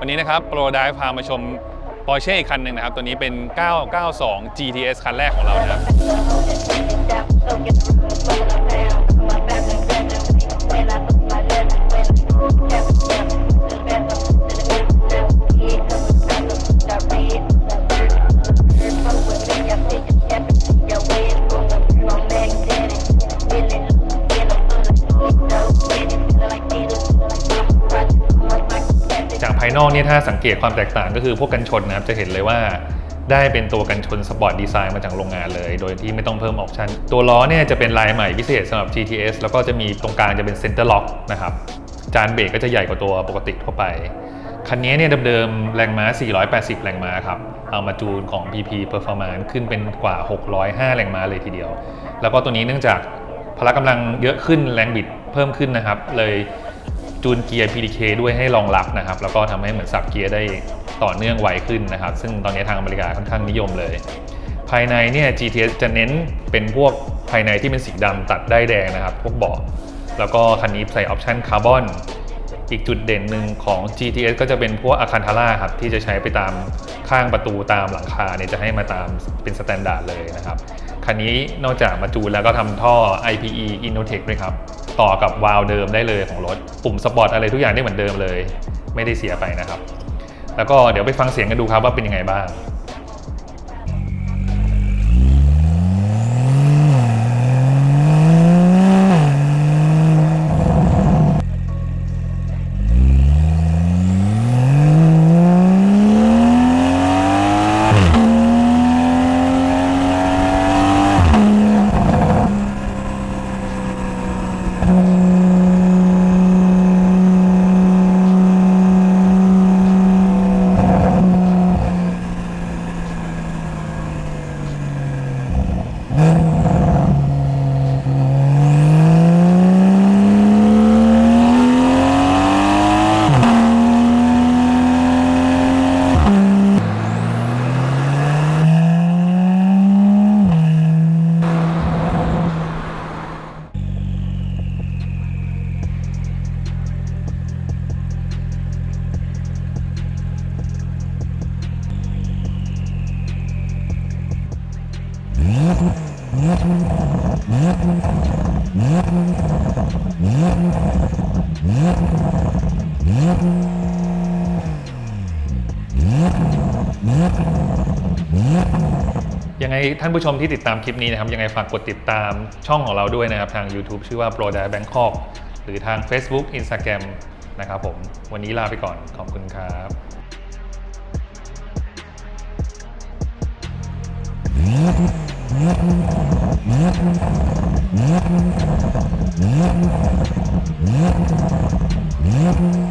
วันนี้นะครับโปรไดพามาชมปอร์เช่อีกคันหนึ่งนะครับ ตัวนี้เป็น 992 GTS คันแรกของเรานะครับ นอกเนี่ยถ้าสังเกตความแตกต่างก็คือพวกกันชนนะครับจะเห็นเลยว่าได้เป็นตัวกันชนสปอร์ตดีไซน์มาจากโรงงานเลย โดยที่ไม่ต้องเพิ่มออปชันตัวล้อเนี่ยจะเป็นลายใหม่พิเศษสำหรับ GTS แล้วก็จะมีตรงกลางจะเป็นเซนเตอร์ล็อกนะครับจานเบรกก็จะใหญ่กว่าตัวปกติทั่วไป คันนี้เนี่ยเดิมๆแรงม้า 480 แรงม้าครับ เอามาจูนของ PP Performance ขึ้นเป็นกว่า 605 แรงม้าเลยทีเดียว แล้วก็ตัวนี้เนื่องจากพละกำลังเยอะขึ้นแรงบิดเพิ่มขึ้นนะครับ เลย จูนเกียร์ PDK ด้วยให้รองรับนะครับ แล้วก็ทำให้เหมือนสับเกียร์ได้ต่อเนื่องไวขึ้นนะครับ ซึ่งตอนนี้ทางอเมริกาค่อนข้างนิยมเลย ภายในเนี่ย GTS จะเน้นเป็นพวกภายในที่เป็นสีดำตัดได้แดงนะครับ พวกเบาะแล้วก็คันนี้ใส่ออปชันคาร์บอนอีกจุดเด่นหนึ่งของ GTS ก็จะเป็นพวกอาคันทาร่าครับ ที่จะใช้ไปตามข้างประตูตามหลังคาเนี่ยจะให้มาตามเป็นสแตนดาร์ดเลยนะครับ คันนี้นอกจากมาจูนแล้วก็ทำท่อ IPE Innotech ด้วยครับ ต่อกับวาล์วเดิมได้เลยของรถ ปุ่มสปอร์ตอะไรทุกอย่างได้เหมือนเดิมเลย ไม่ได้เสียไปนะครับ แล้วก็เดี๋ยวไปฟังเสียงกันดูครับว่าเป็นยังไงบ้าง Mm-hmm. ยังไงท่านผู้ชมที่ติดตามคลิปนี้นะครับ ยังไงฝากกดติดตามช่องของเราด้วยนะครับ ทาง YouTube ชื่อว่า Pro d a Bangkok หรือทาง Facebook Instagram นะครับผม วันนี้ลาไปก่อนขอบคุณครับ Mm-hmm.